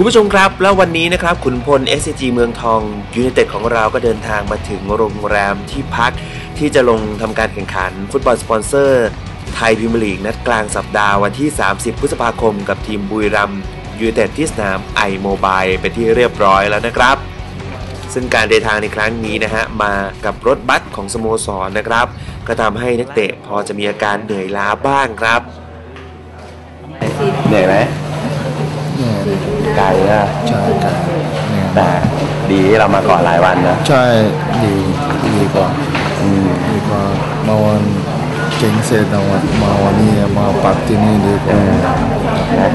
คุณผู้ชมครับ แล้ววันนี้นะครับขุนพล SCG เมืองทองยู i นเต็ดของเราก็เดินทางมาถึงโรงแรมที่พักที่จะลงทำการแข่งขัน ฟุตบอลสปอนเซอร์ไทยพิมยร์ลีกนัดกลางสัปดาห์วันที่ 30 พฤษภาคมกับทีมบุรีรัมย์ยู i นเต็ดที่สนามไอโมบายเป็นที่เรียบร้อยแล้วนะครับ ซึ่งการเดินทางในครั้งนี้นะฮะมากับรถบัสของสโมสรนะครับ ก็ทำให้นักเตะพอจะมีอาการเหนื่อยล้าบ้างครับเหนื่อยไหม ไกลนะใช่กันเนี่ยแต่ดีที่เรามาก่อนหลายวันนะ ใช่ดีดีกว่าอืมดีกว่ามาวันเก่งเสร็จนะวันมาวันนี้มาปักที่นี่ดีกว่านะ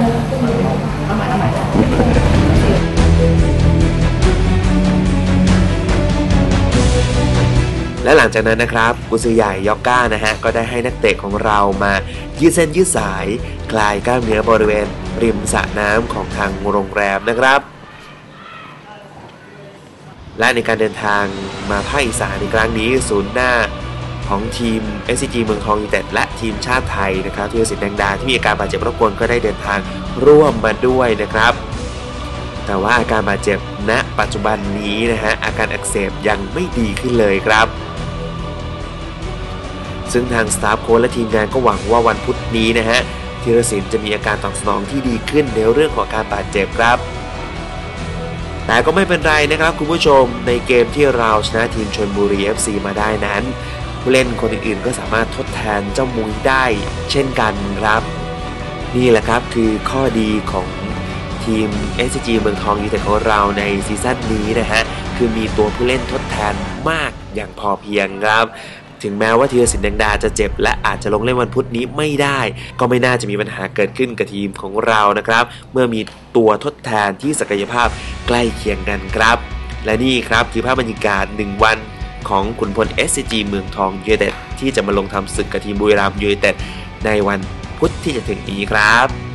และหลังจากนั้นนะครับกุซือใหญ่ยอกก้านะฮะก็ได้ให้นักเตะของเรามายืดเส้นยืดสาย คลายกล้ามเนื้อบริเวณ ริมสระน้ำของทางโรงแรมนะครับ และในการเดินทางมาภาคอีสานในครั้งนี้ศูนย์หน้าของทีม SCG เมืองทองยูไนเต็ดและทีมชาติไทยนะครับที่สิทธิ์แดงดาที่มีอาการบาดเจ็บรบกวนก็ได้เดินทางร่วมมาด้วยนะครับ แต่ว่าอาการบาดเจ็บณปัจจุบันนี้นะฮะอาการอักเสบยังไม่ดีขึ้นเลยครับ ซึ่งทางสตาฟโค้ชและทีมงานก็หวังว่าวันพุธนี้นะฮะ ธีรศิลป์จะมีอาการตอบสนองที่ดีขึ้นในเรื่องของการบาดเจ็บครับ แต่ก็ไม่เป็นไรนะครับคุณผู้ชมในเกมที่เราชนะทีมชนบุรี FC มาได้นั้น ผู้เล่นคนอื่นๆก็สามารถทดแทนเจ้ามุ้ยได้ เช่นกันครับ นี่แหละครับคือข้อดีของทีม SG เมืองทองยูไนเต็ดของเราในซีซั่นนี้นะฮะ คือมีตัวผู้เล่นทดแทนมากอย่างพอเพียงครับ ถึงแม้ว่าธีรศิลป์แดงดาจะเจ็บ และอาจจะลงเล่นวันพุธนี้ไม่ได้ ก็ไม่น่าจะมีปัญหาเกิดขึ้นกับทีมของเรานะครับ เมื่อมีตัวทดแทนที่ศักยภาพใกล้เคียงกันครับ และนี่ครับคือภาพบรรยากาศ 1 วันของขุนพล SCG เมืองทองยูไนเต็ดที่จะมาลงทำศึกกับทีมบุรีรัมย์ยูไนเต็ดในวันพุธที่จะถึงนี้ครับ